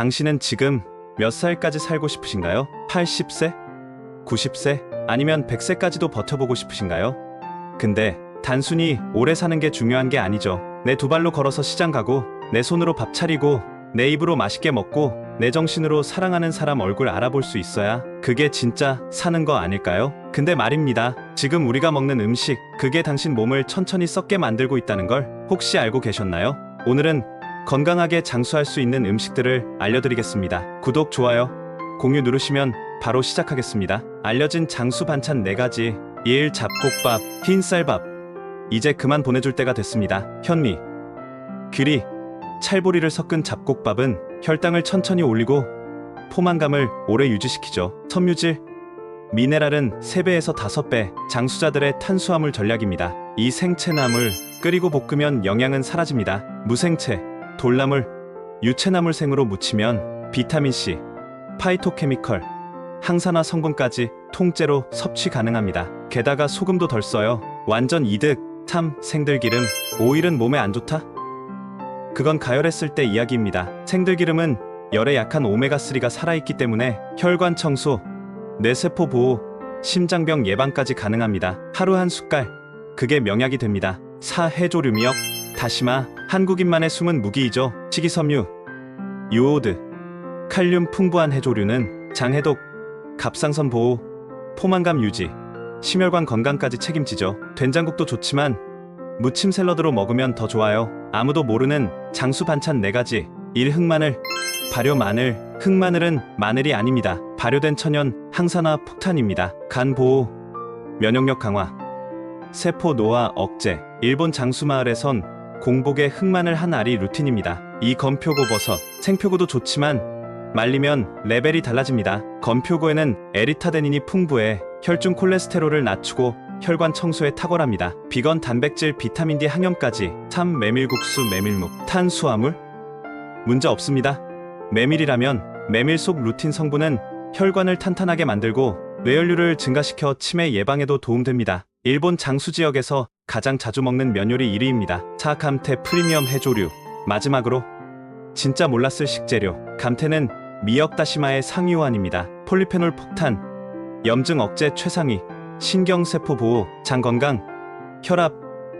당신은 지금 몇 살까지 살고 싶으신가요? 80세? 90세? 아니면 100세까지도 버텨보고 싶으신가요? 근데 단순히 오래 사는 게 중요한 게 아니죠. 내 두 발로 걸어서 시장 가고 내 손으로 밥 차리고 내 입으로 맛있게 먹고 내 정신으로 사랑하는 사람 얼굴 알아볼 수 있어야 그게 진짜 사는 거 아닐까요? 근데 말입니다. 지금 우리가 먹는 음식, 그게 당신 몸을 천천히 썩게 만들고 있다는 걸 혹시 알고 계셨나요? 오늘은 건강하게 장수할 수 있는 음식들을 알려드리겠습니다. 구독, 좋아요, 공유 누르시면 바로 시작하겠습니다. 알려진 장수 반찬 4가지 1. 잡곡밥, 흰쌀밥 이제 그만 보내줄 때가 됐습니다. 현미 귀리, 찰보리를 섞은 잡곡밥은 혈당을 천천히 올리고 포만감을 오래 유지시키죠. 섬유질, 미네랄은 3배에서 5배, 장수자들의 탄수화물 전략입니다. 이 생채나물 끓이고 볶으면 영양은 사라집니다. 무생채, 돌나물, 유채나물 생으로 무치면 비타민C, 파이토케미컬, 항산화 성분까지 통째로 섭취 가능합니다. 게다가 소금도 덜 써요. 완전 이득. 참 생들기름, 오일은 몸에 안 좋다? 그건 가열했을 때 이야기입니다. 생들기름은 열에 약한 오메가3가 살아있기 때문에 혈관 청소, 뇌세포 보호, 심장병 예방까지 가능합니다. 하루 한 숟갈, 그게 명약이 됩니다. 사 해조류미역, 다시마, 한국인만의 숨은 무기이죠. 식이섬유, 유오드, 칼륨 풍부한 해조류는 장해독, 갑상선 보호, 포만감 유지, 심혈관 건강까지 책임지죠. 된장국도 좋지만 무침 샐러드로 먹으면 더 좋아요. 아무도 모르는 장수 반찬 4가지. 1. 흑마늘. 발효 마늘. 흑마늘은 마늘이 아닙니다. 발효된 천연 항산화 폭탄입니다. 간 보호, 면역력 강화, 세포 노화 억제. 일본 장수 마을에선 공복에 흑마늘 한 알이 루틴입니다. 이 건표고 버섯, 생표고도 좋지만 말리면 레벨이 달라집니다. 건표고에는 에리타데닌이 풍부해 혈중 콜레스테롤을 낮추고 혈관 청소에 탁월합니다. 비건 단백질 비타민 D 항염까지 참 메밀국수 메밀묵 탄수화물 문제 없습니다. 메밀이라면 메밀 속 루틴 성분은 혈관을 탄탄하게 만들고 뇌혈류를 증가시켜 치매 예방에도 도움됩니다. 일본 장수 지역에서 가장 자주 먹는 면 요리 1위입니다. 차 감태 프리미엄 해조류 마지막으로 진짜 몰랐을 식재료 감태는 미역 다시마의 상위호환입니다. 폴리페놀 폭탄 염증 억제 최상위 신경세포 보호 장 건강 혈압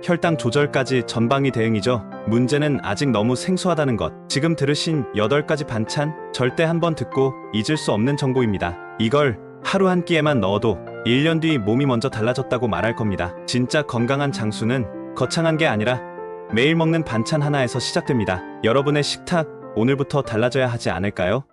혈당 조절까지 전방위 대응이죠. 문제는 아직 너무 생소하다는 것. 지금 들으신 8가지 반찬 절대 한번 듣고 잊을 수 없는 정보입니다. 이걸 하루 한 끼에만 넣어도 1년 뒤 몸이 먼저 달라졌다고 말할 겁니다. 진짜 건강한 장수는 거창한 게 아니라 매일 먹는 반찬 하나에서 시작됩니다. 여러분의 식탁 오늘부터 달라져야 하지 않을까요?